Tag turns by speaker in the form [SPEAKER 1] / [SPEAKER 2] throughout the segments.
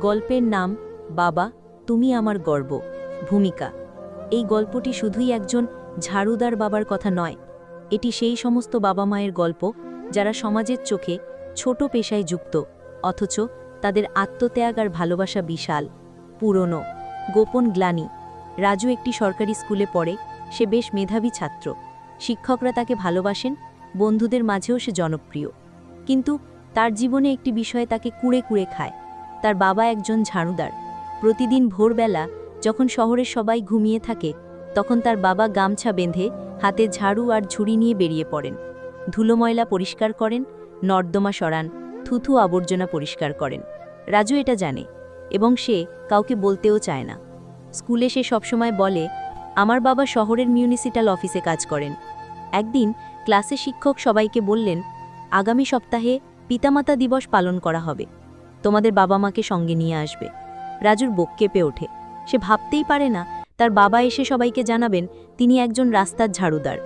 [SPEAKER 1] গল্পের নাম, বাবা, তুমি আমার গর্ব। ভূমিকা। এই গল্পটি শুধুই একজন ঝাড়ুদার বাবার কথা নয়, এটি সেই সমস্ত বাবা মায়ের গল্প যারা সমাজের চোখে ছোট পেশায় যুক্ত, অথচ তাদের আত্মত্যাগ আর ভালোবাসা বিশাল, পুরনো, গোপন গ্লানি। রাজু একটি সরকারি স্কুলে পড়ে, সে বেশ মেধাবী ছাত্র। শিক্ষকরা তাকে ভালোবাসেন, বন্ধুদের মাঝেও সে জনপ্রিয়। কিন্তু তার জীবনে একটি বিষয় তাকে কুড়ে কুড়ে খায়। তার বাবা একজন ঝাড়ুদার। প্রতিদিন ভোরবেলা যখন শহরের সবাই ঘুমিয়ে থাকে, তখন তার বাবা গামছা বেঁধে হাতে ঝাড়ু আর ঝুড়ি নিয়ে বেরিয়ে পড়েন। ধুলো ময়লা পরিষ্কার করেন, নর্দমা সরান, থুথু আবর্জনা পরিষ্কার করেন। রাজু এটা জানে এবং সে কাউকে বলতেও চায় না। স্কুলে সে সবসময় বলে, আমার বাবা শহরের মিউনিসিপ্যাল অফিসে কাজ করেন। একদিন ক্লাসে শিক্ষক সবাইকে বললেন, আগামী সপ্তাহে পিতামাতা দিবস পালন করা হবে। তোমাদের বাবা মাকে সঙ্গে নিয়ে আসবে। রাজুর বুক কেঁপে ওঠে। সে ভাবতেই পারে না, তার বাবা এসে সবাইকে জানাবেন তিনি একজন রাস্তার ঝাড়ুদার।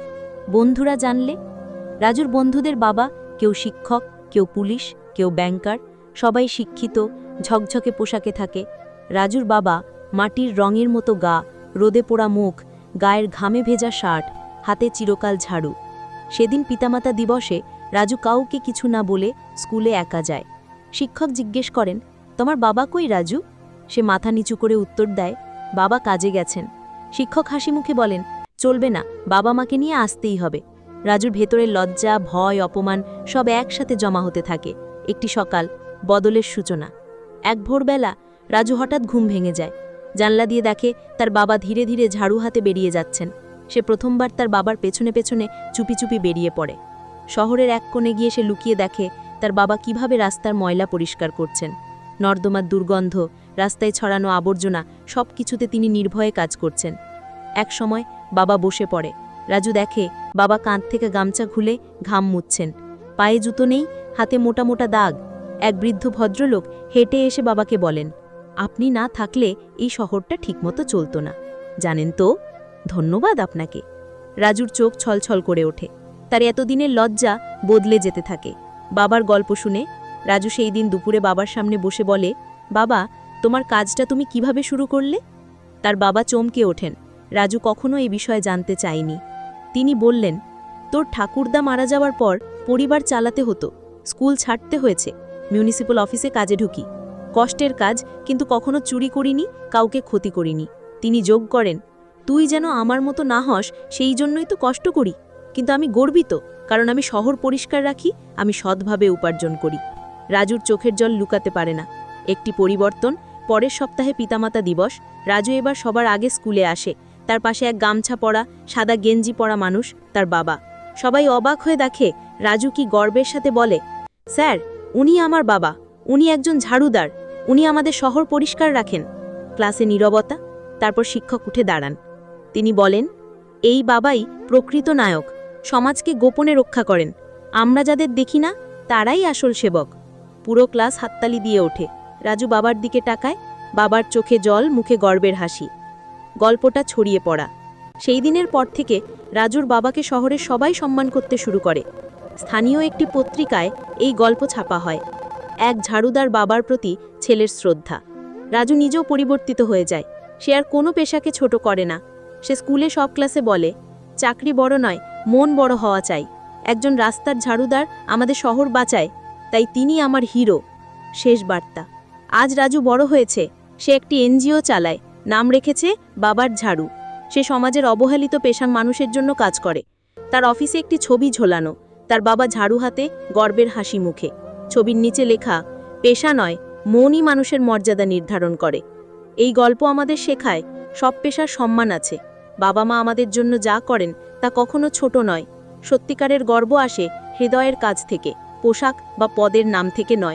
[SPEAKER 1] বন্ধুরা জানলে? রাজুর বন্ধুদের বাবা কেউ শিক্ষক, কেউ পুলিশ, কেউ ব্যাংকার, সবাই শিক্ষিত, ঝকঝকে পোশাকে থাকে। রাজুর বাবা মাটির রঙের মতো গা, রোদে পোড়া মুখ, গায়ের ঘামে ভেজা শার্ট, হাতে চিরকাল ঝাড়ু। সেদিন পিতামাতা দিবসে রাজু কাউকে কিছু না বলে স্কুলে একা যায়। শিক্ষক জিজ্ঞেস করেন, তোমার বাবা কই রাজু? সে মাথা নিচু করে উত্তর দেয়, বাবা কাজে গেছেন। শিক্ষক হাসি মুখে বলেন, চলবে না, বাবা মাকে নিয়ে আসতেই হবে। রাজুর ভেতরে লজ্জা, ভয়, অপমান সব একসাথে জমা হতে থাকে। একটি সকাল, বদলের সূচনা। এক ভোরবেলা, রাজু হঠাৎ ঘুম ভেঙে যায়। জানলা দিয়ে দেখে তার বাবা ধীরে ধীরে ঝাড়ু হাতে বেরিয়ে যাচ্ছেন। সে প্রথমবার তার বাবার পেছনে পেছনে চুপি চুপি বেরিয়ে পড়ে। শহরের এক কোণে গিয়ে সে লুকিয়ে দেখে তার বাবা কীভাবে রাস্তার ময়লা পরিষ্কার করছেন? নর্দমার দুর্গন্ধ, রাস্তায় ছড়ানো আবর্জনা সব কিছুতে তিনি নির্ভয়ে কাজ করছেন। এক সময় বাবা বসে পড়ে। রাজু দেখে বাবা কাঁধ থেকে গামছা খুলে ঘাম মুছছেন। পায়ে জুতো নেই, হাতে মোটা মোটা দাগ। এক বৃদ্ধ ভদ্রলোক হেঁটে এসে বাবাকে বলেন, আপনি না থাকলে এই শহরটা ঠিকমতো চলতো না। জানেন তো, ধন্যবাদ আপনাকে। রাজুর চোখ ছলছল করে ওঠে। তার এতদিনের লজ্জা বদলে যেতে থাকে। বাবার গল্প শুনে রাজু সেই দিন দুপুরে বাবার সামনে বসে বলে, বাবা, তোমার কাজটা তুমি কীভাবে শুরু করলে? তার বাবা চমকে ওঠেন। রাজু কখনো এই বিষয়ে জানতে চায়নি। তিনি বললেন, তোর ঠাকুরদা মারা যাওয়ার পর পরিবার চালাতে হতো, স্কুল ছাড়তে হয়েছে, মিউনিসিপ্যাল অফিসে কাজে ঢুকি। কষ্টের কাজ, কিন্তু কখনো চুরি করিনি, কাউকে ক্ষতি করিনি। তিনি যোগ করেন, তুই যেন আমার মতো না হস, সেই জন্যই তো কষ্ট করি, কিন্তু আমি গর্বিত। কারণ আমি শহর পরিষ্কার রাখি, আমি সৎভাবে উপার্জন করি। রাজুর চোখের জল লুকাতে পারে না। একটি পরিবর্তন, পরের সপ্তাহে পিতামাতা দিবস, রাজু এবার সবার আগে স্কুলে আসে, তার পাশে এক গামছা পরা, সাদা গেঞ্জি পরা মানুষ, তার বাবা। সবাই অবাক হয়ে দেখে, রাজু কি গর্বের সাথে বলে, স্যার, উনি আমার বাবা, উনি একজন ঝাড়ুদার, উনি আমাদের শহর পরিষ্কার রাখেন। ক্লাসে নীরবতা, তারপর শিক্ষক উঠে দাঁড়ান। তিনি বলেন, এই বাবাই প্রকৃত নায়ক সমাজকে গোপনে রক্ষা করেন। আমরা যাদের দেখি না, তারাই আসল সেবক। পুরো ক্লাস হাততালি দিয়ে ওঠে। রাজু বাবার দিকে টাকায় বাবার চোখে জল, মুখে গর্বের হাসি। গল্পটা ছড়িয়ে পড়া। সেই দিনের পর থেকে রাজুর বাবাকে শহরের সবাই সম্মান করতে শুরু করে। স্থানীয় একটি পত্রিকায় এই গল্প ছাপা হয়। এক ঝাড়ুদার বাবার প্রতি ছেলের শ্রদ্ধা। রাজু নিজেও পরিবর্তিত হয়ে যায়। সে আর কোনো পেশাকে ছোট করে না। সে স্কুলে সব ক্লাসে বলে, চাকরি বড় নয় মন বড় হওয়া চাই। একজন রাস্তার ঝাড়ুদার আমাদের শহর বাঁচায়, তাই তিনি আমার হিরো। শেষ বার্তা। আজ রাজু বড় হয়েছে, সে একটি এনজিও চালায়, নাম রেখেছে বাবার ঝাড়ু। সে সমাজের অবহেলিত পেশার মানুষের জন্য কাজ করে। তার অফিসে একটি ছবি ঝোলানো, তার বাবা ঝাড়ু হাতে গর্বের হাসি মুখে। ছবির নিচে লেখা, পেশা নয়, মনই মানুষের মর্যাদা নির্ধারণ করে। এই গল্প আমাদের শেখায়, সব পেশার সম্মান আছে। বাবা মা আমাদের জন্য যা করেন তা কখনো ছোট নয়। সত্যিকারের গর্ব আসে হৃদয়ের কাজ থেকে, পোশাক বা পদের নাম থেকে নয়।